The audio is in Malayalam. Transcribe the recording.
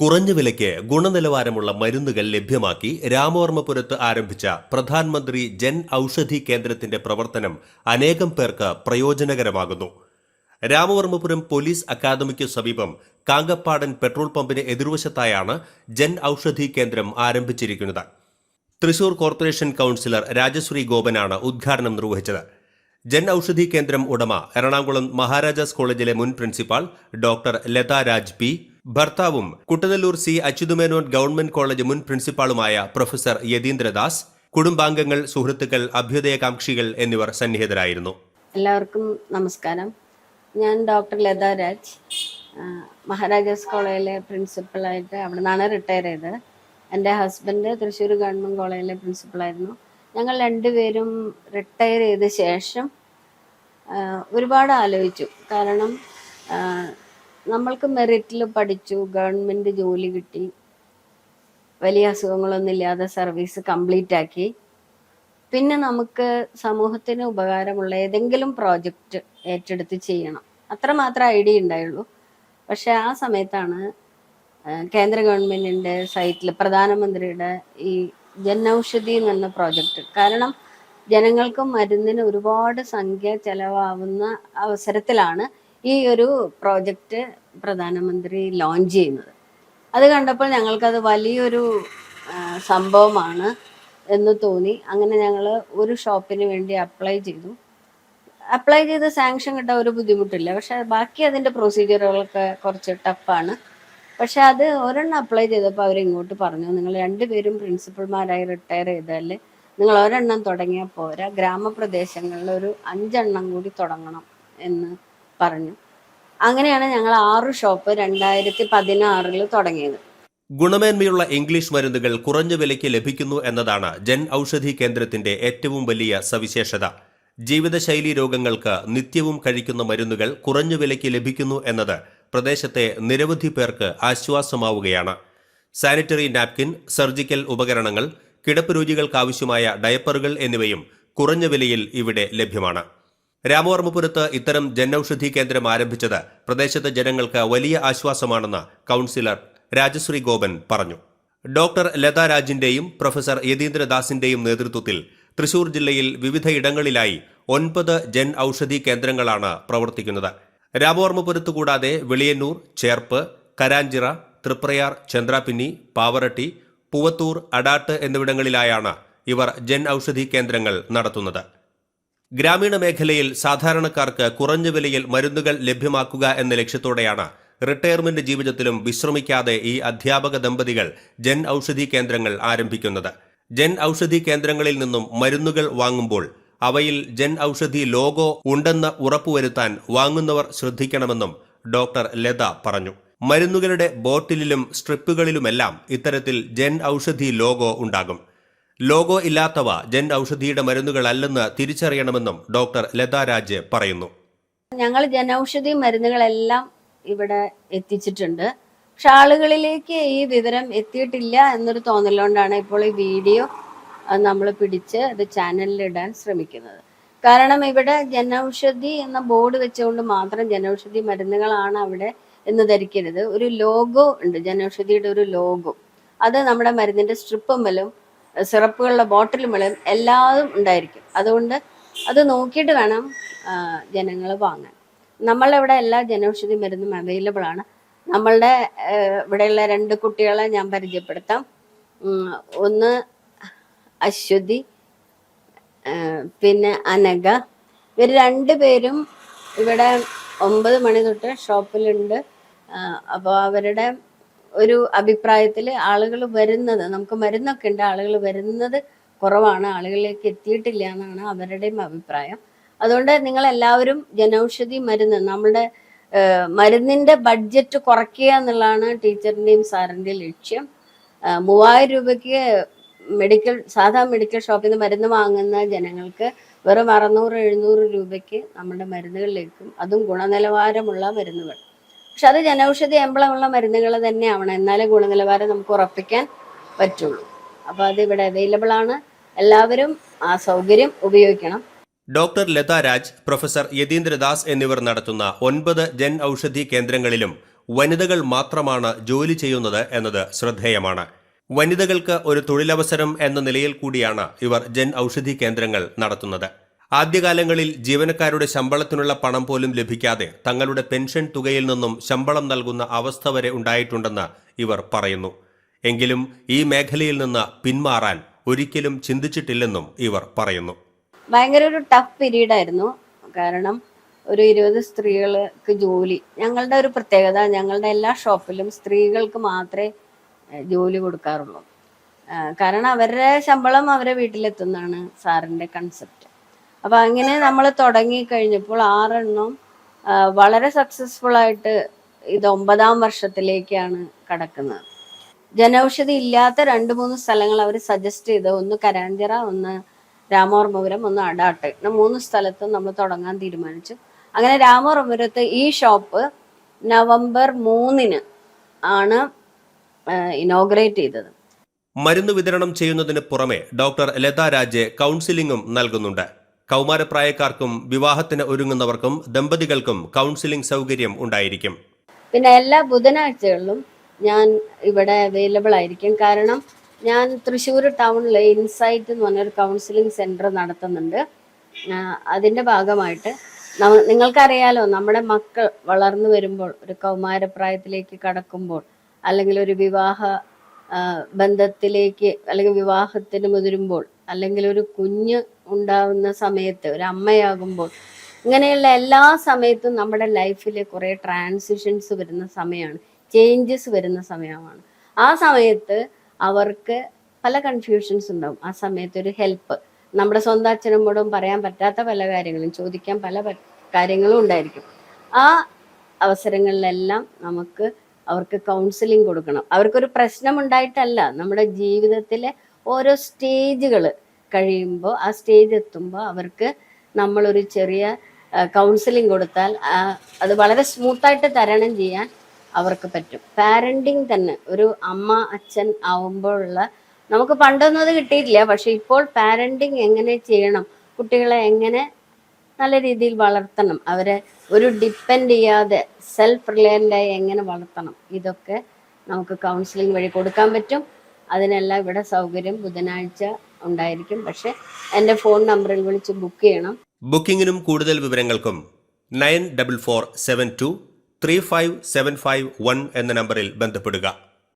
കുറഞ്ഞ വിലയ്ക്ക് ഗുണനിലവാരമുള്ള മരുന്നുകൾ ലഭ്യമാക്കി രാമവർമ്മപുരത്ത് ആരംഭിച്ച പ്രധാനമന്ത്രി ജൻ ഔഷധി കേന്ദ്രത്തിന്റെ പ്രവർത്തനം അനേകം പേർക്ക് പ്രയോജനകരമാകുന്നു. രാമവർമ്മപുരം പോലീസ് അക്കാദമിക്ക് സമീപം കാങ്കപ്പാടൻ പെട്രോൾ പമ്പിന് എതിർവശത്തായാണ് ജൻ ഔഷധി കേന്ദ്രം ആരംഭിച്ചിരിക്കുന്നത്. തൃശൂർ കോർപ്പറേഷൻ കൗൺസിലർ രാജശ്രീ ഗോപനാണ് ഉദ്ഘാടനം നിർവഹിച്ചത്. ജൻ ഔഷധി കേന്ദ്രം ഉടമ എറണാകുളം മഹാരാജാസ് കോളേജിലെ മുൻ principal doctor Latha Raj P. ഭർത്താവും Kuttanellur C Achyutha Menon government college മുൻ പ്രിൻസിപ്പാളുമായ പ്രൊഫസർ യതീന്ദ്രദാസ് കുടുംബാംഗങ്ങൾ സുഹൃത്തുക്കൾ അഭ്യുദയകാംക്ഷികൾ എന്നിവർ സന്നിഹിതരായിരുന്നു. എല്ലാവർക്കും നമസ്കാരം. ഞാൻ ഡോക്ടർ ലത രാജ് മഹാരാജാസ് കോളേജിലെ പ്രിൻസിപ്പളായിട്ട് അവിടെ നിന്നാണ് റിട്ടയർ ചെയ്തത്. എന്റെ ഹസ്ബൻഡ് തൃശ്ശൂർ ഗവൺമെന്റ് കോളേജിലെ പ്രിൻസിപ്പളായിരുന്നു. ഞങ്ങൾ രണ്ടുപേരും റിട്ടയർ ചെയ്ത ശേഷം ഒരുപാട് ആലോചിച്ചു. കാരണം നമ്മൾക്ക് മെറിറ്റിൽ പഠിച്ചു ഗവൺമെന്റ് ജോലി കിട്ടി വലിയ അസുഖങ്ങളൊന്നും ഇല്ലാതെ സർവീസ് കംപ്ലീറ്റ് ആക്കി. പിന്നെ നമുക്ക് സമൂഹത്തിന് ഉപകാരമുള്ള ഏതെങ്കിലും പ്രോജക്റ്റ് ഏറ്റെടുത്ത് ചെയ്യണം. അത്ര മാത്രം ഐഡിയ ഉണ്ടായുള്ളൂ. പക്ഷെ ആ സമയത്താണ് കേന്ദ്ര ഗവൺമെന്റിന്റെ സൈറ്റിൽ പ്രധാനമന്ത്രിയുടെ ഈ ജനൌഷധി എന്ന പ്രോജക്റ്റ് കാരണം ജനങ്ങൾക്കും മരുന്നിന് ഒരുപാട് സംഖ്യ ചെലവാകുന്ന അവസരത്തിലാണ് ഈ ഒരു പ്രോജക്റ്റ് പ്രധാനമന്ത്രി ലോഞ്ച് ചെയ്യുന്നത്. അത് കണ്ടപ്പോൾ ഞങ്ങൾക്കത് വലിയൊരു സംഭവമാണ് എന്ന് തോന്നി. അങ്ങനെ ഞങ്ങൾ ഒരു ഷോപ്പിന് വേണ്ടി അപ്ലൈ ചെയ്തു. അപ്ലൈ ചെയ്ത് സാങ്ഷൻ കിട്ടാൻ ഒരു ബുദ്ധിമുട്ടില്ല. പക്ഷെ ബാക്കി അതിന്റെ പ്രൊസീജിയറുകളൊക്കെ കുറച്ച് ടഫാണ്. പക്ഷെ അത് ഒരെണ്ണം അപ്ലൈ ചെയ്തപ്പോൾ അവർ ഇങ്ങോട്ട് പറഞ്ഞു നിങ്ങൾ രണ്ടുപേരും പ്രിൻസിപ്പൾമാരായി റിട്ടയർ ചെയ്താൽ നിങ്ങൾ ഒരെണ്ണം തുടങ്ങിയാൽ പോരാ. ഗ്രാമപ്രദേശങ്ങളിൽ ഒരു അഞ്ചെണ്ണം കൂടി തുടങ്ങണം എന്ന് പറഞ്ഞു. അങ്ങനെയാണ് ഞങ്ങൾ ആറ് ഷോപ്പ് രണ്ടായിരത്തി പതിനാറിൽ തുടങ്ങിയത്. ഗുണമേന്മയുള്ള ഇംഗ്ലീഷ് മരുന്നുകൾ കുറഞ്ഞ വിലയ്ക്ക് ലഭിക്കുന്നു എന്നതാണ് ജൻ ഔഷധി കേന്ദ്രത്തിന്റെ ഏറ്റവും വലിയ സവിശേഷത. ജീവിതശൈലി രോഗങ്ങൾക്ക് നിത്യവും കഴിക്കുന്ന മരുന്നുകൾ കുറഞ്ഞ വിലയ്ക്ക് ലഭിക്കുന്നു എന്നത് പ്രദേശത്തെ നിരവധി പേർക്ക് ആശ്വാസമാവുകയാണ്. സാനിറ്ററി നാപ്കിൻ സർജിക്കൽ ഉപകരണങ്ങൾ കിടപ്പ് രോഗികൾക്കാവശ്യമായ ഡയപ്പറുകൾ എന്നിവയും കുറഞ്ഞ വിലയിൽ ഇവിടെ ലഭ്യമാണ്. രാമവർമ്മപുരത്ത് ഇത്തരം ജനൌഷധി കേന്ദ്രം ആരംഭിച്ചത് പ്രദേശത്തെ ജനങ്ങൾക്ക് വലിയ ആശ്വാസമാണെന്ന് കൗൺസിലർ രാജശ്രീ ഗോപൻ പറഞ്ഞു. ഡോക്ടർ ലതാ രാജിന്റെയും പ്രൊഫസർ യതീന്ദ്രദാസിന്റെയും നേതൃത്വത്തിൽ തൃശൂർ ജില്ലയിൽ വിവിധയിടങ്ങളിലായി ഒൻപത് ജൻ ഔഷധി കേന്ദ്രങ്ങളാണ് പ്രവർത്തിക്കുന്നത്. രാമവർമ്മപുരത്ത് കൂടാതെ വെളിയന്നൂർ ചേർപ്പ് കരാഞ്ചിറ തൃപ്രയാർ ചന്ദ്രാപിന്നി പാവറട്ടി പൂവത്തൂർ അടാട്ട് എന്നിവിടങ്ങളിലായാണ് ഇവർ ജൻ ഔഷധി കേന്ദ്രങ്ങൾ നടത്തുന്നത്. ഗ്രാമീണ മേഖലയിൽ സാധാരണക്കാർക്ക് കുറഞ്ഞ വിലയിൽ മരുന്നുകൾ ലഭ്യമാക്കുക എന്ന ലക്ഷ്യത്തോടെയാണ് റിട്ടയർമെന്റ് ജീവിതത്തിലും വിശ്രമിക്കാതെ ഈ അധ്യാപക ദമ്പതികൾ ജൻ ഔഷധി കേന്ദ്രങ്ങൾ ആരംഭിക്കുന്നത്. ജൻ ഔഷധി കേന്ദ്രങ്ങളിൽ നിന്നും മരുന്നുകൾ വാങ്ങുമ്പോൾ അവയിൽ ജൻ ഔഷധി ലോഗോ ഉണ്ടെന്ന് ഉറപ്പുവരുത്താൻ വാങ്ങുന്നവർ ശ്രദ്ധിക്കണമെന്നും ഡോക്ടർ ലത പറഞ്ഞു. മരുന്നുകളുടെ ബോട്ടിലിലും സ്ട്രിപ്പുകളിലുമെല്ലാം ഇത്തരത്തിൽ ജൻ ഔഷധി ലോഗോ ഉണ്ടാകും. ലോഗോ ഇല്ലാത്തവ ജൻ ഔഷധിയുടെ മരുന്നുകളല്ലെന്ന് തിരിച്ചറിയണമെന്നും ഡോക്ടർ ലതാ രാജ് പറയുന്നു. ഞങ്ങൾ ജനൌഷധി മരുന്നുകളെല്ലാം ഇവിടെ എത്തിച്ചിട്ടുണ്ട്. പക്ഷെ ആളുകളിലേക്ക് ഈ വിവരം എത്തിയിട്ടില്ല എന്നൊരു തോന്നലുകൊണ്ടാണ് ഇപ്പോൾ ഈ വീഡിയോ നമ്മൾ പിടിച്ച് അത് ചാനലിൽ ഇടാൻ ശ്രമിക്കുന്നത്. കാരണം ഇവിടെ ജനൌഷധി എന്ന ബോർഡ് വെച്ചുകൊണ്ട് മാത്രം ജനൌഷധി മരുന്നുകളാണ് അവിടെ എന്ന് ധരിക്കരുത്. ഒരു ലോഗോ ഉണ്ട് ജനൌഷധിയുടെ ഒരു ലോഗോ. അത് നമ്മുടെ മരുന്നിന്റെ സ്ട്രിപ്പുമ്മലും സിറപ്പുകളുടെ ബോട്ടിലുകളും എല്ലാതും ഉണ്ടായിരിക്കും. അതുകൊണ്ട് അത് നോക്കിയിട്ട് വേണം ജനങ്ങൾ വാങ്ങാൻ. നമ്മളിവിടെ എല്ലാ ജനൌഷധി മരുന്നും അവൈലബിൾ ആണ്. നമ്മളുടെ ഇവിടെയുള്ള രണ്ട് കുട്ടികളെ ഞാൻ പരിചയപ്പെടുത്താം. ഒന്ന് അശ്വതി പിന്നെ അനഘ. ഇവർ രണ്ടുപേരും ഇവിടെ ഒമ്പത് മണി തൊട്ട് ഷോപ്പിലുണ്ട്. അപ്പോൾ അവരുടെ ഒരു അഭിപ്രായത്തിൽ ആളുകൾ വരുന്നത് നമുക്ക് മരുന്നൊക്കെ ഉണ്ട് ആളുകൾ വരുന്നത് കുറവാണ് ആളുകളിലേക്ക് എത്തിയിട്ടില്ല എന്നാണ് അവരുടെയും അഭിപ്രായം. അതുകൊണ്ട് നിങ്ങൾ എല്ലാവരും ജനൌഷധി മരുന്ന് നമ്മുടെ മരുന്നിന്റെ ബഡ്ജറ്റ് കുറയ്ക്കുക എന്നുള്ളതാണ് ടീച്ചറിന്റെയും സാറിന്റെയും ലക്ഷ്യം. മൂവായിരം രൂപയ്ക്ക് മെഡിക്കൽ സാധാ മെഡിക്കൽ ഷോപ്പിൽ നിന്ന് മരുന്ന് വാങ്ങുന്ന ജനങ്ങൾക്ക് വെറും അറുന്നൂറ് എഴുന്നൂറ് രൂപയ്ക്ക് നമ്മുടെ മരുന്നുകളിലേക്കും അതും ഗുണനിലവാരമുള്ള മരുന്നുകൾ. പക്ഷെ അത് ജനൌഷധി എംബ്ലമുള്ള മരുന്നുകൾ തന്നെ ആവണം എന്നാലേ ഗുണനിലവാരം നമുക്ക് ഉറപ്പിക്കാൻ പറ്റുള്ളൂ. അപ്പോൾ അത് ഇവിടെ അവൈലബിൾ ആണ്. എല്ലാവരും ആ സൗകര്യം ഉപയോഗിക്കണം. ഡോക്ടർ ലതാ രാജ് പ്രൊഫസർ യതീന്ദ്രദാസ് എന്നിവർ നടത്തുന്ന ഒൻപത് ജൻ ഔഷധി കേന്ദ്രങ്ങളിലും വനിതകൾ മാത്രമാണ് ജോലി ചെയ്യുന്നത് എന്നത് ശ്രദ്ധേയമാണ്. വനിതകൾക്ക് ഒരു തൊഴിലവസരം എന്ന നിലയിൽ കൂടിയാണ് ഇവർ ജൻ ഔഷധി കേന്ദ്രങ്ങൾ നടത്തുന്നത്. ആദ്യകാലങ്ങളിൽ ജീവനക്കാരുടെ ശമ്പളത്തിനുള്ള പണം പോലും ലഭിക്കാതെ തങ്ങളുടെ പെൻഷൻ തുകയിൽ നിന്നും ശമ്പളം നൽകുന്ന അവസ്ഥ വരെ ഉണ്ടായിട്ടുണ്ടെന്ന് ഇവർ പറയുന്നു. എങ്കിലും ഈ മേഖലയിൽ നിന്ന് പിന്മാറാൻ ഒരിക്കലും ചിന്തിച്ചിട്ടില്ലെന്നും ഇവർ പറയുന്നു. ഭയങ്കര ഒരു ടഫ് പീരീഡ് ആയിരുന്നു. കാരണം ഒരു ഇരുപത് സ്ത്രീകൾക്ക് ജോലി ഞങ്ങളുടെ ഒരു പ്രത്യേകത ഞങ്ങളുടെ എല്ലാ ഷോപ്പിലും സ്ത്രീകൾക്ക് മാത്രമേ ജോലി കൊടുക്കാറുള്ളൂ. കാരണം അവരുടെ ശമ്പളം അവരെ വീട്ടിലെത്തുന്നതാണ് സാറിന്റെ കൺസെപ്റ്റ് അപ്പൊ അങ്ങനെ നമ്മൾ തുടങ്ങി കഴിഞ്ഞപ്പോൾ ആറെണ്ണം വളരെ സക്സസ്ഫുൾ ആയിട്ട് ഇത് ഒമ്പതാം വർഷത്തിലേക്കാണ് കടക്കുന്നത്. ജനൌഷധി ഇല്ലാത്ത രണ്ട് മൂന്ന് സ്ഥലങ്ങൾ അവർ സജസ്റ്റ് ചെയ്ത് ഒന്ന് കരാഞ്ചിറ ഒന്ന് രാമവർമ്മപുരം ഒന്ന് അടാട്ട്. ഇങ്ങനെ മൂന്ന് സ്ഥലത്തും നമ്മൾ തുടങ്ങാൻ തീരുമാനിച്ചു. അങ്ങനെ രാമവർമ്മപുരത്ത് ഈ ഷോപ്പ് നവംബർ മൂന്നിന് ആണ് ഇനോഗ്രേറ്റ് ചെയ്തത്. മരുന്ന് വിതരണം ചെയ്യുന്നതിന് പുറമെ ഡോക്ടർ ലത രാജെ കൗൺസിലിംഗും നൽകുന്നുണ്ട്. കൗമാരപ്രായക്കാർക്കും വിവാഹത്തിന് ഒരുങ്ങുന്നവർക്കും ദമ്പതികൾക്കും കൗൺസിലിംഗ് സൗകര്യം ഉണ്ടായിരിക്കും. പിന്നെ എല്ലാ ബുധനാഴ്ചകളിലും ഞാൻ ഇവിടെ അവൈലബിൾ ആയിരിക്കും. കാരണം ഞാൻ തൃശ്ശൂർ ടൗണിൽ ഇൻസൈറ്റ് എന്ന് പറഞ്ഞൊരു കൗൺസിലിംഗ് സെന്റർ നടത്തുന്നുണ്ട്. അതിന്റെ ഭാഗമായിട്ട് നിങ്ങൾക്കറിയാലോ നമ്മുടെ മക്കൾ വളർന്നു വരുമ്പോൾ ഒരു കൗമാരപ്രായത്തിലേക്ക് കടക്കുമ്പോൾ അല്ലെങ്കിൽ ഒരു വിവാഹ ബന്ധത്തിലേക്ക് അല്ലെങ്കിൽ വിവാഹത്തിന് മുതിരുമ്പോൾ അല്ലെങ്കിൽ ഒരു കുഞ്ഞ് ഉണ്ടാവുന്ന സമയത്ത് ഒരു അമ്മയാകുമ്പോൾ ഇങ്ങനെയുള്ള എല്ലാ സമയത്തും നമ്മുടെ ലൈഫിൽ കുറേ ട്രാൻസിഷൻസ് വരുന്ന സമയമാണ് ചേഞ്ചസ് വരുന്ന സമയമാണ്. ആ സമയത്ത് അവർക്ക് പല കൺഫ്യൂഷൻസ് ഉണ്ടാവും. ആ സമയത്ത് ഒരു ഹെൽപ്പ് നമ്മുടെ സ്വന്തം അച്ഛനമ്മോടും പറയാൻ പറ്റാത്ത പല കാര്യങ്ങളും ചോദിക്കാൻ പല കാര്യങ്ങളും ഉണ്ടായിരിക്കും. ആ അവസരങ്ങളിലെല്ലാം നമുക്ക് അവർക്ക് കൗൺസിലിംഗ് കൊടുക്കണം. അവർക്കൊരു പ്രശ്നം ഉണ്ടായിട്ടല്ല. നമ്മുടെ ജീവിതത്തിലെ ഓരോ സ്റ്റേജുകൾ കഴിയുമ്പോൾ ആ സ്റ്റേജ് എത്തുമ്പോൾ അവർക്ക് നമ്മളൊരു ചെറിയ കൗൺസിലിംഗ് കൊടുത്താൽ അത് വളരെ സ്മൂത്തായിട്ട് തരണം ചെയ്യാൻ അവർക്ക് പറ്റും. പാരന്റിങ് തന്നെ ഒരു അമ്മ അച്ഛൻ ആവുമ്പോഴുള്ള നമുക്ക് പണ്ടൊന്നും അത് കിട്ടിയിട്ടില്ല. പക്ഷെ ഇപ്പോൾ പാരന്റിങ് എങ്ങനെ ചെയ്യണം കുട്ടികളെ എങ്ങനെ നല്ല രീതിയിൽ വളർത്തണം അവരെ ഒരു ഡിപ്പെൻഡ് ചെയ്യാതെ സെൽഫ് റിലയന്റായി എങ്ങനെ വളർത്തണം ഇതൊക്കെ നമുക്ക് കൗൺസിലിംഗ് വഴി കൊടുക്കാൻ പറ്റും. അതിനെല്ലാം ഇവിടെ സൗകര്യം ബുധനാഴ്ച ഉണ്ടായിരിക്കും. പക്ഷെ എന്റെ ഫോൺ നമ്പറിൽ വിളിച്ച് ബുക്ക് ചെയ്യണം. ബുക്കിംഗിനും കൂടുതൽ വിവരങ്ങൾക്കും nine double four seven two three five seven five one എന്ന നമ്പറിൽ ബന്ധപ്പെടുക.